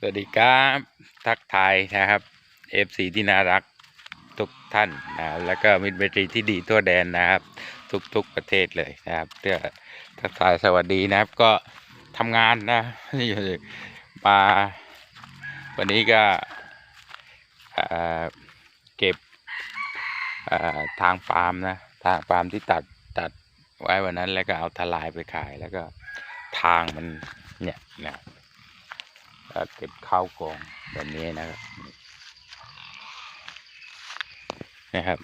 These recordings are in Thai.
สวัสดีครับ ทักทายนะครับ FC ที่น่ารักทุกท่านนะแล้วก็มิตรเมตรีที่ดีทั่วแดนนะครับ ทุกๆประเทศเลยนะครับเพื่อทักทายสวัสดีนะครับก็ทำงานนะมาวันนี้ก็เก็บทางปาล์มนะทางปาล์มที่ตัดตัดไว้วันนั้นแล้วก็เอาทลายไปขายแล้วก็ทางมันเนี่ยนะครับ ก็เก็บข้าวกองแบบนี้นะครับนะครับ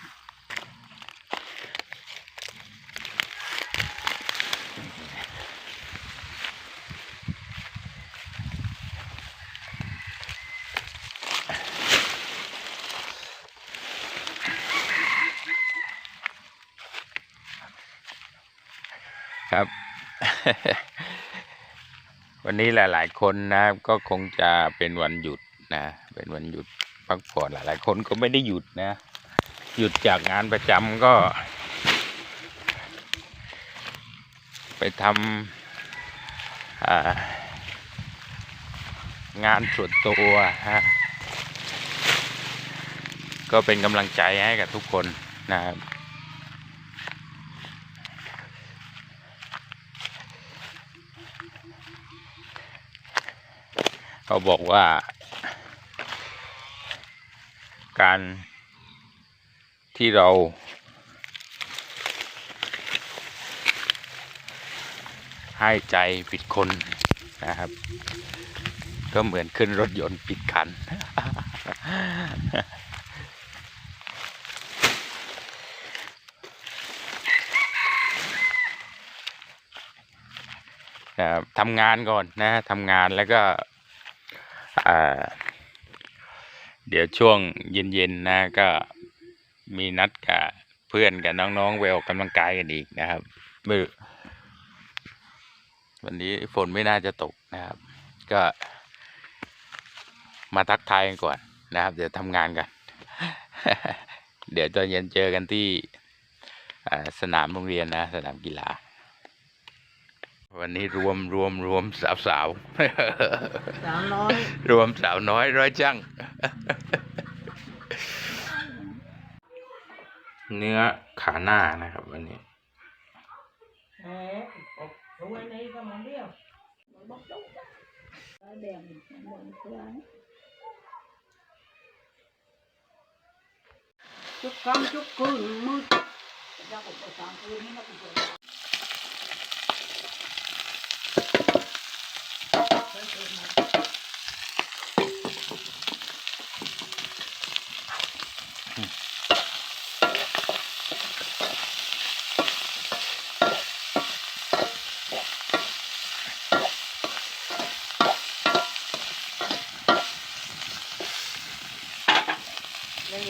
ครับ วันนี้หลาย ๆ คนนะครับก็คงจะเป็นวันหยุดนะ เป็นวันหยุดพักผ่อนหลาย ๆ คนก็ไม่ได้หยุดนะ หยุดจากงานประจำก็ ไปทำางานส่วนตัวฮะก็เป็นกำลังใจให้กับทุกคนนะครับ เขาบอกว่า การที่เรา ให้ใจผิดคนนะครับ ก็เหมือนขึ้นรถยนต์ผิดคันนะครับทำงานก่อนนะทำงานแล้วก็ เดี๋ยวช่วงเย็นๆนะก็มีนัดกับเพื่อนกับน้องๆไปออกกำลังกายกันอีกนะครับมือวันนี้ฝนไม่น่าจะตกนะครับ ก็มาทักทายกันก่อนนะครับ เดี๋ยวทำงานกัน เดี๋ยวตอนเย็นเจอกันที่สนามโรงเรียนนะ สนามกีฬา วันนี้รวมรวมรวมสาวสาวๆสาวน้อยรวมสาวน้อยร้อยจังเนื้อขาหน้านะครับวันนี้แหมรู้ไว้ในก็มันเดียวมันบอกต้องแบ่งแบ่งเพื่อนทุกครั้งทุกคืนมืดจะผมไปสามคืนนี่นะคุณผู้ชม เลย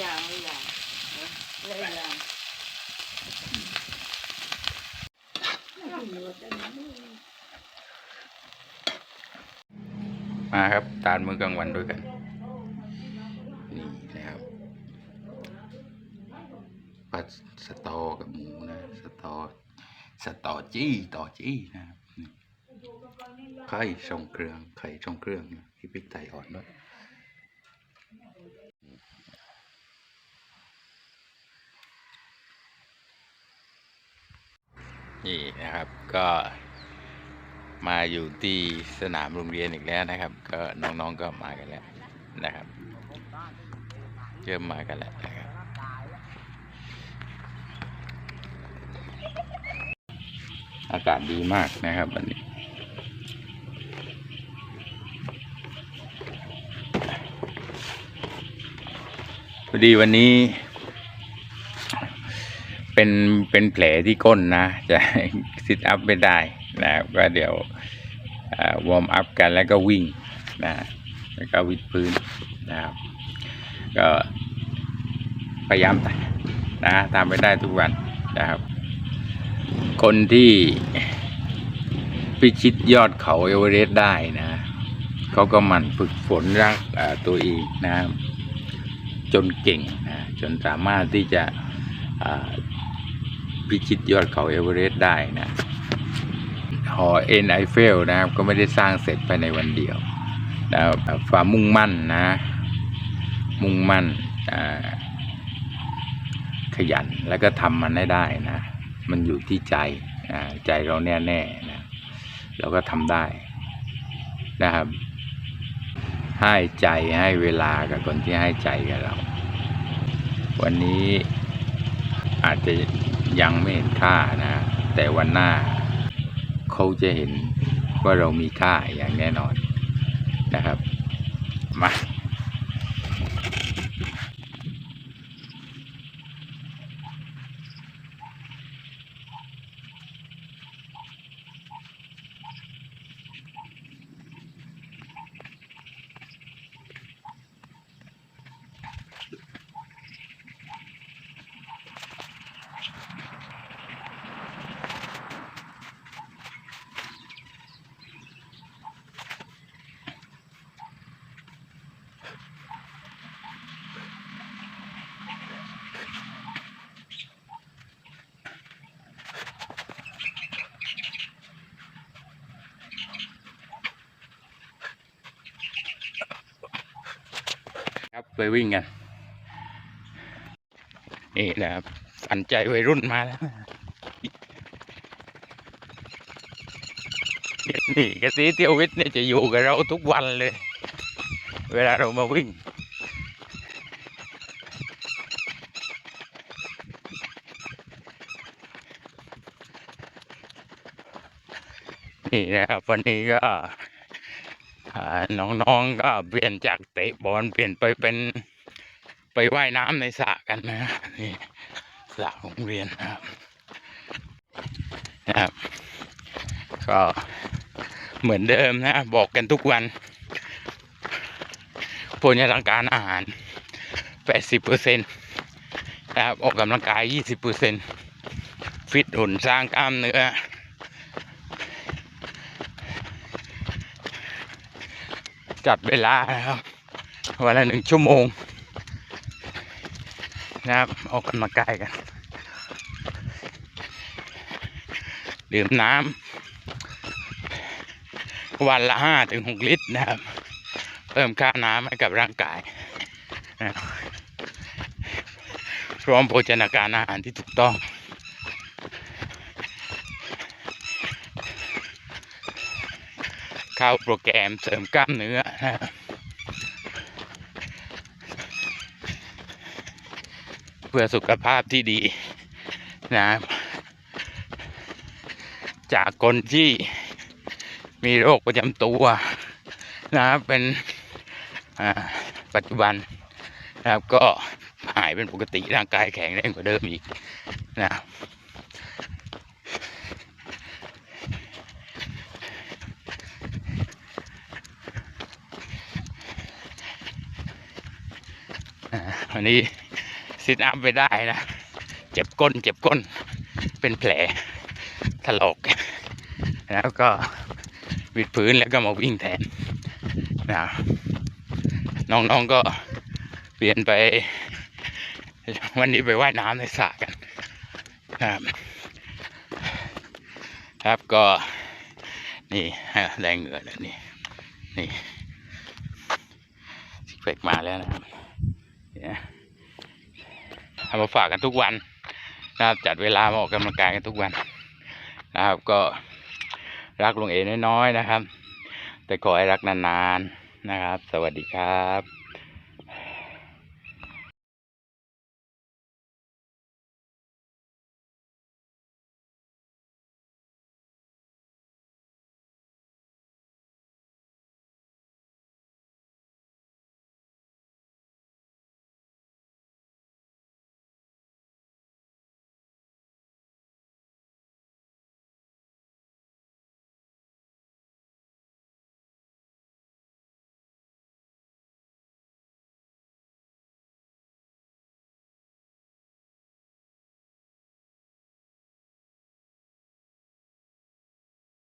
อย่างเลยอย่างเลยอย่างมาครับทานมือกลางวันด้วยกัน ตอสตอจี้ต่อจี้นะครับไข่ทรงเครื่องไข่ทรงเครื่องเนี่ยพี่พริกไทยอ่อนด้วยนี่นะครับก็มาอยู่ที่สนามโรงเรียนอีกแล้วนะครับ ก็น้องๆก็มากันแล้วนะครับเริ่มมากันแล้วนะครับ อากาศดีมากนะครับวันนี้ พอดีวันนี้ เป็นเป็นแผลที่ก้นนะ จะซิทอัพไม่ได้นะครับก็เดี๋ยววอร์มอัพกันแล้วก็วิ่งนะแล้วก็วิดพื้นนะครับก็พยายามนะทำไปได้ทุกวันนะครับ คนที่พิชิตยอดเขาเอเวอเรสต์ได้นะเขาก็หมั่นฝึกฝนร่างอ่าตัวเองนะจนเก่งนะจนสามารถที่จะพิชิตยอดเขาเอเวอเรสต์ได้นะหอเอ็นไอเฟลนะครับก็ไม่ได้สร้างเสร็จภายในวันเดียวแล้วความมุ่งมั่นนะ มุ่งมั่นขยันแล้วก็ทำมันได้ได้นะ มันอยู่ที่ใจอ่าใจเราแน่แน่นะเราก็ทำได้นะครับ ให้ใจให้เวลากับคนที่ให้ใจกับเรา วันนี้อาจจะยังไม่เห็นค่านะ แต่วันหน้าเขาจะเห็นว่าเรามีค่าอย่างแน่นอนนะครับ มา ไปวิ่งกัน นี่นะครับฝันใจวัยรุ่นมาแล้วนี่กระสีเตียววิทย์เนี่ยจะอยู่กับเราทุกวันเลย เวลาเรามาวิ่ง นี่นะครับวันนี้ก็ น้องๆก็เปลี่ยนจากเตะบอลเปลี่ยนไปเป็นไปว่ายน้ำในสระกันนะนี่สระโรงเรียนนะครับนะครับ ก็เหมือนเดิมนะ บอกกันทุกวันโภชนาการอาหาร 80เปอร์เซ็นต์นะครับออกกำลังกาย 20เปอร์เซ็นต์ฟิตหุ่นสร้างกล้ามเนื้อ จัดเวลานะครับวันละหนึ่งชั่วโมง นะครับ ออกกำลังกายกัน ดื่มน้ำวันละห้าถึงหกลิตรนะครับ เพิ่มค่าน้ำให้กับร่างกายพร้อมโภชนาการอาหารที่ถูกต้อง เข้าโปรแกรมเสริมกล้ามเนื้อเพื่อสุขภาพที่ดีนะครับจากคนที่มีโรคประจำตัวนะครับเป็นปัจจุบันนะครับก็หายเป็นปกติร่างกายแข็งแรงกว่าเดิมอีกนะครับ วันนี้ซิทอัพไปได้นะ เจ็บก้น เจ็บก้น เป็นแผลถลอกแล้วก็วิดพื้นแล้วก็มาวิ่งแทนนะน้องๆก็เปลี่ยนไป วันนี้ไปว่ายน้ำในสระกันนะครับครับก็นี่แรงเหงื่อแล้วนี่นี่ซิกแพคมาแล้วนะครับ เอามาฝากกันทุกวันนะครับจัดเวลามาออกกำลังกายกันทุกวันนะครับ ก็รักลุงเอน้อยๆนะครับ แต่ขอให้รักนานๆนะครับ สวัสดีครับ